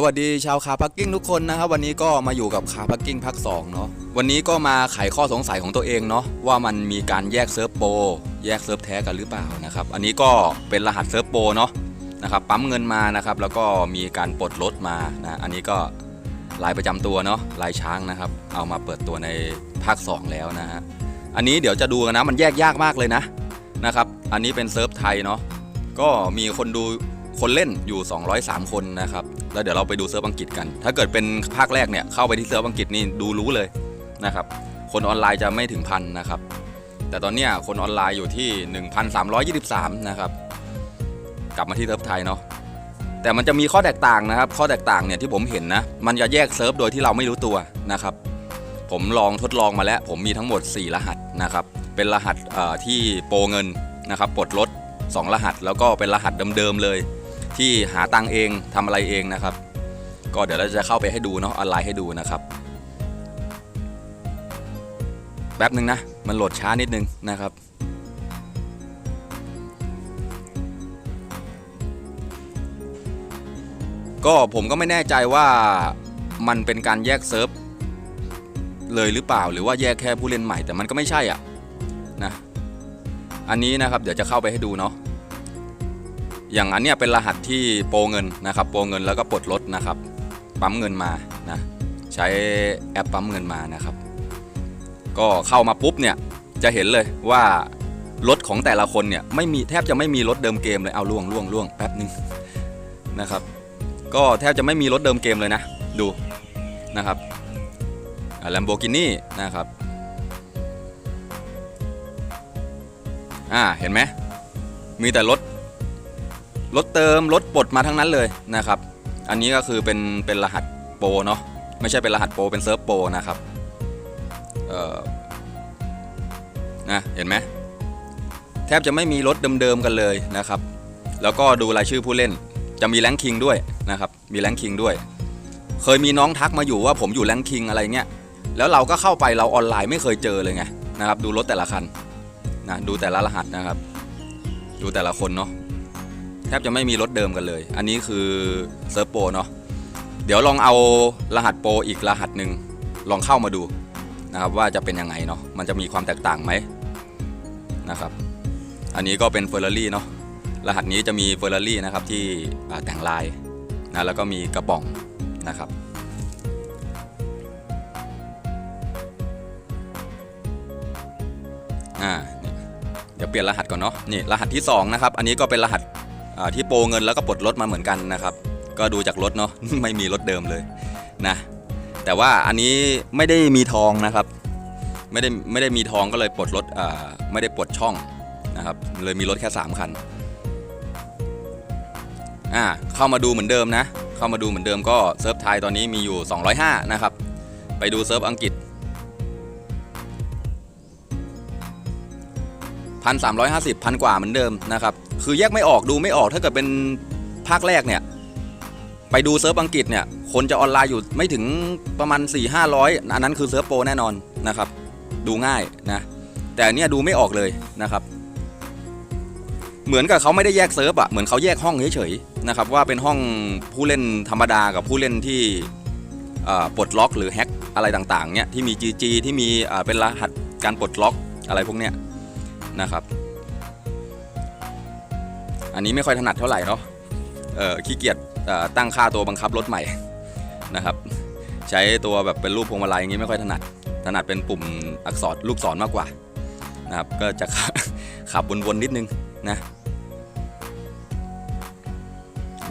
สวัสดีชาวคาพักกิ้งทุกคนนะครับวันนี้ก็มาอยู่กับคาพักกิ้งภาค2เนาะวันนี้ก็มาไขข้อสงสัยของตัวเองเนาะว่ามันมีการแยกเซิร์ฟโปรแยกเซิร์ฟแท้กันหรือเปล่านะครับอันนี้ก็เป็นรหัสเซิร์ฟโปรเนาะนะครับปั๊มเงินมานะครับแล้วก็มีการปลดลดมานะอันนี้ก็ลายประจำตัวเนาะลายช้างนะครับ เอามาเปิดตัวในภาค 2 แล้วนะฮะอันนี้เดี๋ยวจะดูกันนะมันแยกยากมากเลยนะนะครับอันนี้เป็นเซิร์ฟไทยเนาะก็มีคนดู คนเล่นอยู่ 203 คนนะครับ แล้วเดี๋ยวเราไปดูเซิร์ฟอังกฤษกัน ถ้าเกิดเป็นภาคแรกเนี่ยเข้าไปที่เซิร์ฟอังกฤษนี่ดูรู้เลยนะครับ คนออนไลน์จะไม่ถึงพันนะครับ แต่ตอนนี้คนออนไลน์อยู่ที่ 1,323 นะครับ กลับมาที่เซิร์ฟไทยเนาะ แต่มันจะมีข้อแตกต่างนะครับ ข้อแตกต่างเนี่ยที่ผมเห็นนะ มันจะแยกเซิร์ฟโดยที่เราไม่รู้ตัวนะครับ ผมลองทดลองมาแล้ว ผมมีทั้งหมด 4 รหัสนะครับ เป็นรหัสที่โปรเงินนะครับ ปลดลด2 รหัสแล้วก็เป็นรหัสเดิมๆเลย ที่หาตังเองทำอะไรเองนะครับ ก็เดี๋ยวเราจะเข้าไปให้ดูเนาะออนไลน์ให้ดูนะครับแป๊บหนึ่งนะ มันโหลดช้านิดนึงนะครับ ก็ผมก็ไม่แน่ใจว่ามันเป็นการแยกเซิร์ฟเลยหรือเปล่าหรือว่าแยกแค่ผู้เล่นใหม่แต่มันก็ไม่ใช่อะนะอันนี้นะครับเดี๋ยวจะเข้าไปให้ดูเนาะ อย่างอันเนี้ยเป็นรหัสที่โปรเงินนะครับ โปรเงินแล้วก็ปลดลดนะครับ ปั๊มเงินมานะใช้แอปปั๊มเงินมานะครับ ก็เข้ามาปุ๊บเนี่ยจะเห็นเลยว่ารถของแต่ละคนเนี่ยไม่มีแทบจะไม่มีรถเดิมเกมเลยเอาล่วงล่วงล่วงแป๊บนึงนะครับ ก็แทบจะไม่มีรถเดิมเกมเลยนะ ดูนะครับแลมโบกินี่นะครับอ่าเห็นไหมมีแต่รถ รถเติมรถปลดมาทั้งนั้นเลยนะครับ อันนี้ก็คือเป็นเป็นรหัสโปรเนาะไม่ใช่เป็นรหัสโปรเป็นเซิร์ฟโปรนะครับเออนะเห็นไหมแทบจะไม่มีรถเดิมๆกันเลยนะครับ แล้วก็ดูรายชื่อผู้เล่นจะมีแรงคิงด้วยนะครับมีแรงคิงด้วย เคยมีน้องทักมาอยู่ว่าผมอยู่แรงคิงอะไรเงี้ยแล้วเราก็เข้าไปเราออนไลน์ไม่เคยเจอเลยไงนะครับ ดูรถแต่ละคันนะดูแต่ละรหัสนะครับ ดูแต่ละคนเนาะ แทบจะไม่มีรถเดิมกันเลย อันนี้คือเซิร์ฟโปรเนาะเดี๋ยวลองเอารหัสโปรอีกรหัสหนึ่งลองเข้ามาดูนะครับว่าจะเป็นยังไงเนาะมันจะมีความแตกต่างไหมนะครับ อันนี้ก็เป็นเฟอร์รารี่เนาะรหัสนี้จะมีเฟอร์รารี่นะครับที่แต่งลายนะแล้วก็มีกระป๋องนะครับอ่าเดี๋ยวเปลี่ยนรหัสก่อนเนาะนี่รหัสที่สองนะครับอันนี้ก็เป็นรหัส ที่โปรเงินแล้วก็ปลดรถมาเหมือนกันนะครับ ก็ดูจากรถเนาะไม่มีรถเดิมเลยนะแต่ว่าอันนี้ไม่ได้มีทองนะครับ ไม่ได้ไม่ได้มีทองก็เลยปลดรถไม่ได้ปลดช่องนะครับเลยมีรถแค่ 3 คันอ่าเข้ามาดูเหมือนเดิมนะ เข้ามาดูเหมือนเดิมก็เซิร์ฟไทยตอนนี้มีอยู่ 205 นะครับ ไปดูเซิร์ฟอังกฤษ พันสามร้อยห้าสิบพันกว่าเหมือนเดิมนะครับ คือแยกไม่ออกดูไม่ออกถ้าเกิดเป็นภาคแรกเนี่ย ไปดูเซิร์ฟอังกฤษเนี่ย คนจะออนไลน์อยู่ไม่ถึงประมาณ 4 5 0 0 อันนั้นคือเซิร์ฟโปรแน่นอนนะครับ ดูง่ายนะ แต่เนี้ยดูไม่ออกเลยนะครับ เหมือนกับเขาไม่ได้แยกเซิร์ฟอะเหมือนเขาแยกห้องเฉยๆนะครับว่าเป็นห้องผู้เล่นธรรมดากับผู้เล่นที่ปลดล็อกหรือแฮ็กอะไรต่างๆเนี่ยที่มี GG ที่มีเป็นรหัสการปลดล็อกอะไรพวกเนี้ย นะครับ อันนี้ไม่ค่อยถนัดเท่าไหร่เนาะเออขี้เกียจตั้งค่าตัวบังคับรถใหม่นะครับ ใช้ตัวแบบเป็นรูปพวงมาลัยอย่างนี้ไม่ค่อยถนัด ถนัดเป็นปุ่มอักษรลูกศรมากกว่านะครับ ก็จะขับขับวนๆนิดนึงนะ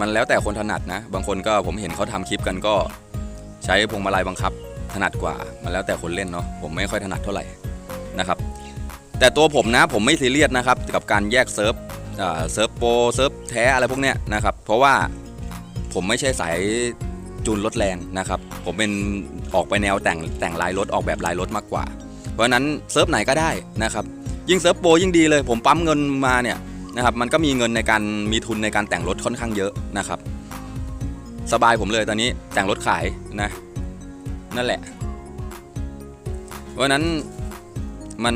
มันแล้วแต่คนถนัดนะ บางคนก็ผมเห็นเขาทำคลิปกันก็ใช้พวงมาลัยบังคับ ถนัดกว่า มันแล้วแต่คนเล่นเนาะ ผมไม่ค่อยถนัดเท่าไหร่นะครับ แต่ตัวผมนะผมไม่ซีเรียสนะครับกับการแยกเซิร์ฟเซิร์ฟโปรเซิร์ฟแท้อะไรพวกเนี้ยนะครับเพราะว่าผมไม่ใช่สายจูนรถแรงนะครับ ผมเป็นออกไปแนวแต่งแต่งลายรถออกแบบลายรถมากกว่า เพราะฉะนั้นเซิร์ฟไหนก็ได้นะครับ ยิ่งเซิร์ฟโปรยิ่งดีเลย ผมปั๊มเงินมาเนี่ยนะครับมันก็มีเงินในการมีทุนในการแต่งรถค่อนข้างเยอะนะครับ สบายผมเลยตอนนี้แต่งรถขายนะนั่นแหละ เพราะนั้น มัน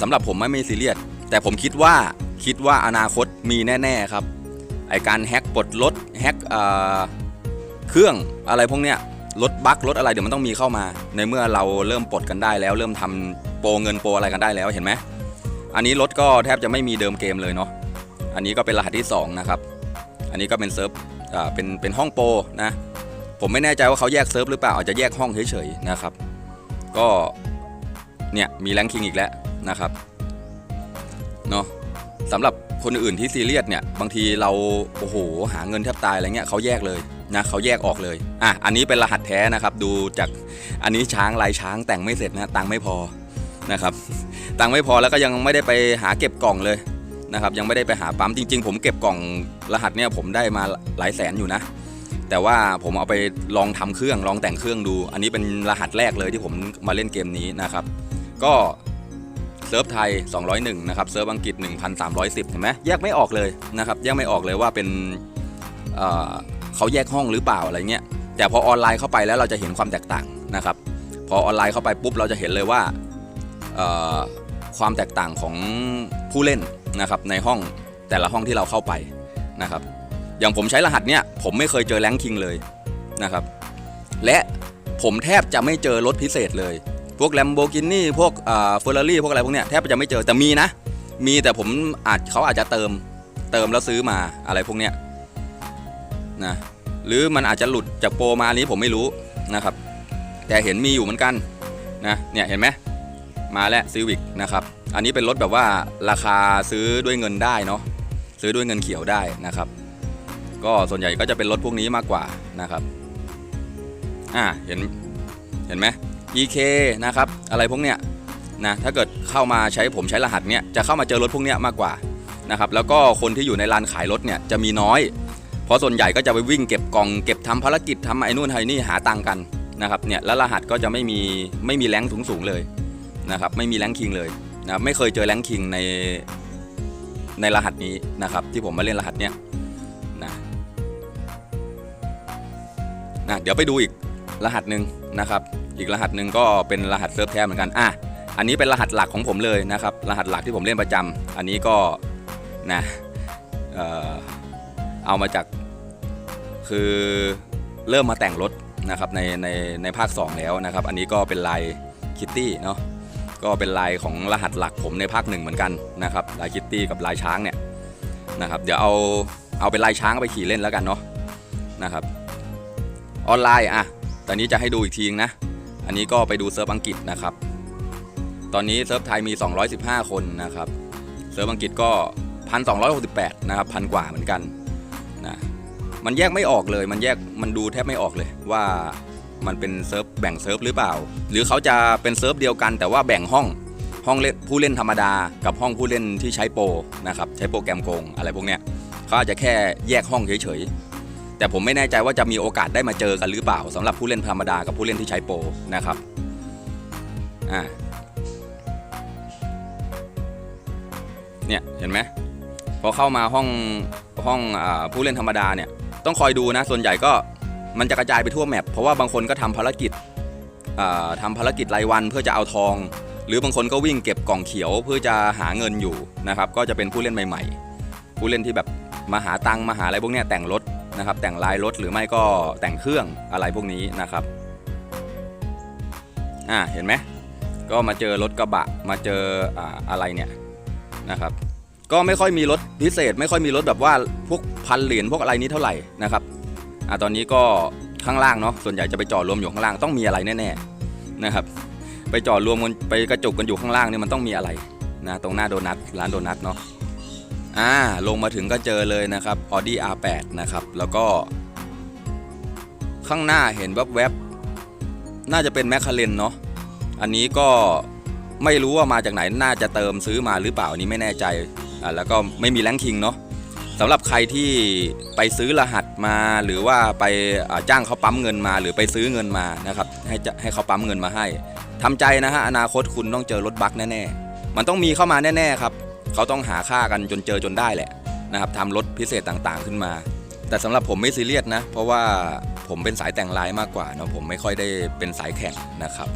สำหรับผมไม่ไม่ซีเรียสแต่ผมคิดว่าคิดว่าอนาคตมีแน่ๆครับไอการแฮ็กปลดลดแฮ็กเครื่องอะไรพวกเนี้ยรถบั๊กรถอะไรเดี๋ยวมันต้องมีเข้ามา ในเมื่อเราเริ่มปลดกันได้แล้ว เริ่มทำโปรเงินโปรอะไรกันได้แล้วเห็นไหมอันนี้รถก็แทบจะไม่มีเดิมเกมเลยเนาะอันนี้ก็เป็นรหัสที่สองนะครับ อันนี้ก็เป็นเซิร์ฟอ่าเป็นเป็นห้องโปรนะผมไม่แน่ใจว่าเขาแยกเซิร์ฟหรือเปล่าอาจจะแยกห้องเฉยๆนะครับ ก็ เนี่ยมีแรงคิงอีกแล้วนะครับเนาะสำหรับคนอื่นที่ซีเรียสเนี่ยบางทีเราโอ้โหหาเงินแทบตายอะไรเงี้ยเขาแยกเลยนะเขาแยกออกเลยอะอันนี้เป็นรหัสแท้นะครับ ดูจากอันนี้ช้างลายช้างแต่งไม่เสร็จนะตังไม่พอนะครับ ตังไม่พอแล้วก็ยังไม่ได้ไปหาเก็บกล่องเลยนะครับยังไม่ได้ไปหาปั๊มจริง ๆ ผมเก็บกล่องรหัสเนี่ยผมได้มาหลายแสนอยู่นะ แต่ว่าผมเอาไปลองทำเครื่องลองแต่งเครื่องดู อันนี้เป็นรหัสแรกเลยที่ผมมาเล่นเกมนี้นะครับ ก็เซิร์ฟไทย 201 นะครับ เซิร์ฟอังกฤษ 1,310 เห็นไหมแยกไม่ออกเลยนะครับ แยกไม่ออกเลยว่าเป็นเเขาแยกห้องหรือเปล่าอะไรเงี้ย แต่พอออนไลน์เข้าไปแล้วเราจะเห็นความแตกต่างนะครับ พอออนไลน์เข้าไปปุ๊บเราจะเห็นเลยว่าความแตกต่างของผู้เล่นนะครับในห้องแต่ละห้องที่เราเข้าไปนะครับ อย่างผมใช้รหัสเนี่ยผมไม่เคยเจอแรงคิงเลยนะครับ และผมแทบจะไม่เจอรถพิเศษเลย พวก Lamborghini พวกเฟอร์รารี่พวกอะไรพวกเนี้ยแทบจะไม่เจอแต่มีนะ มีแต่ผมอาจเขาอาจจะเติมเติมแล้วซื้อมาอะไรพวกเนี้ยนะหรือมันอาจจะหลุดจากโปรมานนี้ผมไม่รู้นะครับ แต่เห็นมีอยู่เหมือนกันนะเนี่ยเห็นไหมมาแล้วซีวิกนะครับอันนี้เป็นรถแบบว่าราคาซื้อด้วยเงินได้เนาะซื้อด้วยเงินเขียวได้นะครับ ก็ส่วนใหญ่ก็จะเป็นรถพวกนี้มากกว่านะครับอ่าเห็นเห็นไหม EK นะครับอะไรพวกเนี้ยนะถ้าเกิดเข้ามาใช้ผมใช้รหัสเนี้ยจะเข้ามาเจอรถพวกเนี้ยมากกว่านะครับแล้วก็คนที่อยู่ในร้านขายรถเนี่ยจะมีน้อย เพราะส่วนใหญ่ก็จะไปวิ่งเก็บกล่องเก็บทำภารกิจทำไอ้นู่นไอ้นี่หาตังค์กันนะครับเนี่ยแล้วรหัสก็จะไม่มีไม่มีแรงสูงสูงเลยนะครับไม่มีแรงคิงเลยนะไม่เคยเจอแรงคิงในในรหัสนี้นะครับที่ผมมาเล่นรหัสเนี้ยนะนะเดี๋ยวไปดูอีกรหัสหนึ่งนะครับ อีกรหัสหนึ่งก็เป็นรหัสเซิร์ฟแท้เหมือนกันอะอันนี้เป็นรหัสหลักของผมเลยนะครับ รหัสหลักที่ผมเล่นประจำอันนี้ก็นะเออเอามาจากคือเริ่มมาแต่งรถนะครับในในในภาค 2 แล้วนะครับ อันนี้ก็เป็นลายคิตตี้เนาะก็เป็นลายของรหัสหลักผมในภาคหนึ่งเหมือนกันนะครับลายคิตตี้กับลายช้างเนี่ยนะครับเดี๋ยวเอาเอาเป็นลายช้างไปขี่เล่นแล้วกันเนาะนะครับออนไลน์อะตอนนี้จะให้ดูอีกทีนะ อันนี้ก็ไปดูเซิร์ฟอังกฤษนะครับ ตอนนี้เซิร์ฟไทยมี 215 คนนะครับ เซิร์ฟอังกฤษก็ 1,268 นะครับพันกว่าเหมือนกันนะมันแยกไม่ออกเลยมันแยกมันดูแทบไม่ออกเลยว่ามันเป็นเซิร์ฟแบ่งเซิร์ฟหรือเปล่า หรือเขาจะเป็นเซิร์ฟเดียวกัน แต่ว่าแบ่งห้องห้องเล่นผู้เล่นธรรมดา กับห้องผู้เล่นที่ใช้โปรนะครับใช้โปรแกรมโกงอะไรพวกเนี้ยเขาอาจจะแค่แยกห้องเฉยๆ แต่ผมไม่แน่ใจว่าจะมีโอกาสได้มาเจอกันหรือเปล่าสำหรับผู้เล่นธรรมดากับผู้เล่นที่ใช้โปรนะครับอ่าเนี่ยเห็นไหมพอเข้ามาห้องห้องอผู้เล่นธรรมดาเนี่ยต้องคอยดูนะส่วนใหญ่ก็มันจะกระจายไปทั่วแมปเพราะว่าบางคนก็ทำภารกิจอ่าทำภารกิจรายวันเพื่อจะเอาทอง หรือบางคนก็วิ่งเก็บกล่องเขียวเพื่อจะหาเงินอยู่นะครับก็จะเป็นผู้เล่นใหม่ ๆ ผู้เล่นที่แบบมาหาตังค์มาหาอะไรพวกนี้แต่งรถ นะครับ แต่งลายรถหรือไม่ก็แต่งเครื่องอะไรพวกนี้นะครับอ่าเห็นไหมก็มาเจอรถกระบะมาเจออ่าอะไรเนี่ยนะครับก็ไม่ค่อยมีรถพิเศษ ไม่ค่อยมีรถแบบว่าพวกพันเหรียญพวกอะไรนี้เท่าไหร่นะครับอ่าตอนนี้ก็ข้างล่างเนาะส่วนใหญ่จะไปจอดรวมอยู่ข้างล่างต้องมีอะไรแน่ๆนะครับ ไปจอดรวมกันไปกระจุกกันอยู่ข้างล่างเนี่ยมันต้องมีอะไรนะตรงหน้าโดนัทร้านโดนัทเนาะ อ่าลงมาถึงก็เจอเลยนะครับ Audi R8 นะครับ แล้วก็ข้างหน้าเห็นแวบๆ น่าจะเป็นแมคคาเรนเนาะ อันนี้ก็ไม่รู้ว่ามาจากไหน น่าจะเติมซื้อมาหรือเปล่าอันนี้ไม่แน่ใจ อ่าแล้วก็ไม่มีแรงคิงเนาะสำหรับใครที่ไปซื้อรหัสมาหรือว่าไปจ้างเขาปั๊มเงินมา หรือไปซื้อเงินมานะครับ ให้ให้เขาปั๊มเงินมาให้ทำใจนะฮะอนาคตคุณต้องเจอรถบั๊กแน่ๆ มันต้องมีเข้ามาแน่ๆครับ เขาต้องหาค่ากันจนเจอจนได้แหละนะครับทำรถพิเศษต่างๆขึ้นมา แต่สำหรับผมไม่ซีเรียสนะ เพราะว่าผมเป็นสายแต่งลายมากกว่าเนาะผมไม่ค่อยได้เป็นสายแข่งนะครับ